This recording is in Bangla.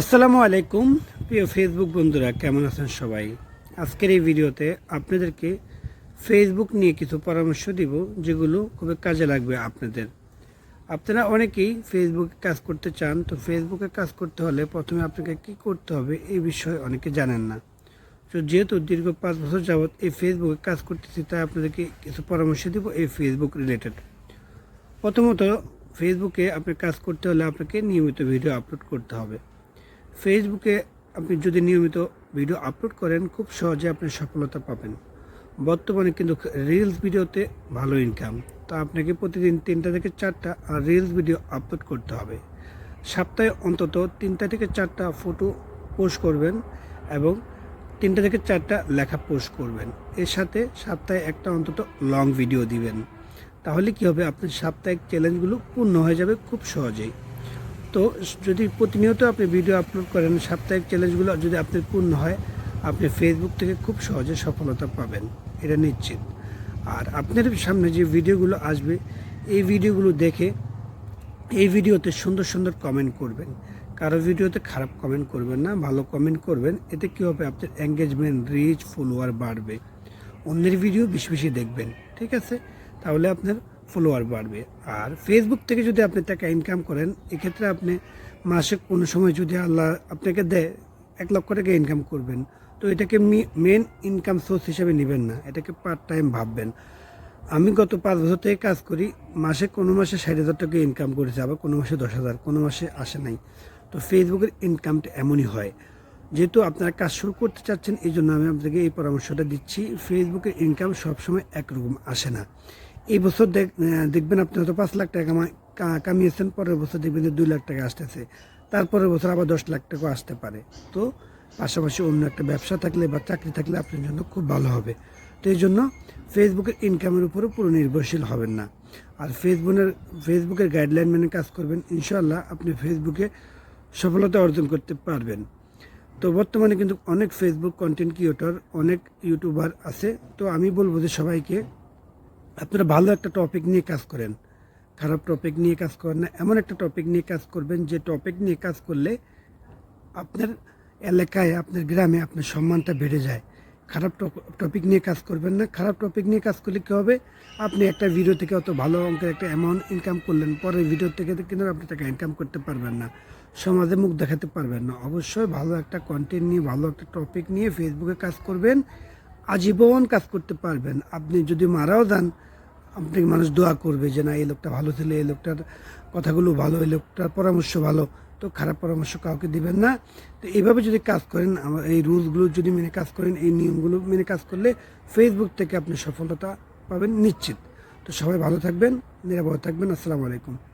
আসসালামু আলাইকুম, প্রিয় ফেসবুক বন্ধুরা, কেমন আছেন সবাই? আজকের এই ভিডিওতে আপনাদেরকে ফেসবুক নিয়ে কিছু পরামর্শ দিব, যেগুলো খুবই কাজে লাগবে আপনাদের। আপনারা অনেকেই ফেসবুকে কাজ করতে চান, তো ফেসবুকে কাজ করতে হলে প্রথমে আপনাকে কি করতে হবে এই বিষয়ে অনেকে জানেন না। তো যেহেতু দীর্ঘ পাঁচ বছর যাবৎ এই ফেসবুকে কাজ করতেছি, তাই আপনাদেরকে কিছু পরামর্শ দিব এই ফেসবুক রিলেটেড প্রথমত ফেসবুকে আপনি কাজ করতে হলে আপনাকে নিয়মিত ভিডিও আপলোড করতে হবে। ফেসবুকে আপনি যদি নিয়মিত ভিডিও আপলোড করেন, খুব সহজে আপনি সফলতা পাবেন। বর্তমানে কিন্তু রিলস ভিডিওতে ভালো ইনকাম তা আপনাকে প্রতিদিন তিনটা থেকে চারটা রিলস ভিডিও আপলোড করতে হবে। সপ্তাহে অন্তত তিনটা থেকে চারটা ফটো পোস্ট করবেন এবং তিনটা থেকে চারটা লেখা পোস্ট করবেন। এর সাথে সপ্তাহে একটা অন্তত লং ভিডিও দিবেন। তাহলে কি হবে? আপনার সাপ্তাহিক চ্যালেঞ্জগুলো পূর্ণ হয়ে যাবে খুব সহজেই। তো যদি প্রতিনিয়ত আপনি ভিডিও আপলোড করেন, সাপ্তাহিক চ্যালেঞ্জগুলো যদি আপনার পূর্ণ হয়, আপনি ফেসবুক থেকে খুব সহজে সফলতা পাবেন। এটা নিশ্চিত। আর আপনার সামনে যে ভিডিওগুলো আসবে, এই ভিডিওগুলো দেখে এই ভিডিওতে সুন্দর সুন্দর কমেন্ট করবেন। কারও ভিডিওতে খারাপ কমেন্ট করবেন না, ভালো কমেন্ট করবেন। এতে কী হবে? আপনার এঙ্গেজমেন্ট রিচ ফলোয়ার বাড়বে। অন্যের ভিডিও বেশি বেশি দেখবেন। ঠিক আছে? তাহলে আপনার ফলোয়ার বাড়বে। আর ফেসবুক থেকে যদি আপনি টাকা ইনকাম করেন, এক্ষেত্রে আপনি মাসে কোনো সময় যদি আল্লাহ আপনাকে দেয়, এক লক্ষ টাকা ইনকাম করবেন। তো এটাকে মেন ইনকাম সোর্স হিসেবে নেবেন না, এটাকে পার্ট টাইম ভাববেন। আমি গত পাঁচ বছর থেকে কাজ করি, মাসে কোনো মাসে ষাট হাজার টাকা ইনকাম করেছি, আবার কোনো মাসে দশ হাজার, কোনো মাসে আসে নাই। তো ফেসবুকের ইনকামটা এমনই হয়। যেহেতু আপনারা কাজ শুরু করতে চাচ্ছেন, এই জন্য আমি আপনাকে এই পরামর্শটা দিচ্ছি ফেসবুকের ইনকাম সবসময় একরকম আসে না। এই বছর দেখ দেখবেন আপনি হয়তো পাঁচ লাখ টাকা কামা- কামিয়েছেন, পরের বছর দেখবেন যে দুই লাখ টাকা আসতেছে। তারপরের বছর আবার দশ লাখ টাকা আসতে পারে। তো পাশাপাশি অন্য একটা ব্যবসা থাকলে বা চাকরি থাকলে আপনার জন্য খুব ভালো হবে। তো এই জন্য ফেসবুকের ইনকামের উপরে পুরো নির্ভরশীল হবেন না। আর ফেসবুকের ফেসবুকের গাইডলাইন মেনে কাজ করবেন ইনশাল্লাহ আপনি ফেসবুকে সফলতা অর্জন করতে পারবেন। তো বর্তমানে কিন্তু অনেক ফেসবুক কন্টেন্ট ক্রিয়েটর অনেক ইউটিউবার আছে। তো আমি বলব যে সবাইকে আপনারা ভালো একটা টপিক নিয়ে কাজ করেন। খারাপ টপিক নিয়ে কাজ করেন না, এমন একটা টপিক নিয়ে কাজ করবেন যে টপিক নিয়ে কাজ করলে আপনার এলাকায়, আপনার গ্রামে আপনার সম্মানটা বেড়ে যায়। খারাপ টপিক নিয়ে কাজ করবেন না। খারাপ টপিক নিয়ে কাজ করলে কী হবে? আপনি একটা ভিডিও থেকে অত ভালো অঙ্কের একটা অ্যামাউন্ট ইনকাম করলেন, পরের ভিডিও থেকে কিন্তু আপনি টাকা ইনকাম করতে পারবেন না। সমাজে মুখ দেখাতে পারবেন না। অবশ্যই ভালো একটা কন্টেন্ট নিয়ে, ভালো একটা টপিক নিয়ে ফেসবুকে কাজ করবেন। আজীবন কাজ করতে পারবেন। আপনি যদি মারাও যান আপনাকে মানুষ দোয়া করবে যে, না, এই লোকটা ভালো ছিল, এই লোকটার কথাগুলো ভালো, এই লোকটার পরামর্শ ভালো। তো খারাপ পরামর্শ কাউকে দিবেন না। তো এইভাবে যদি কাজ করেন আমার এই রুলসগুলো যদি মেনে কাজ করেন, এই নিয়মগুলো মেনে কাজ করলে ফেসবুক থেকে আপনি সফলতা পাবেন নিশ্চিত। তো সবাই ভালো থাকবেন, নিরাপদ থাকবেন। আসসালামু আলাইকুম।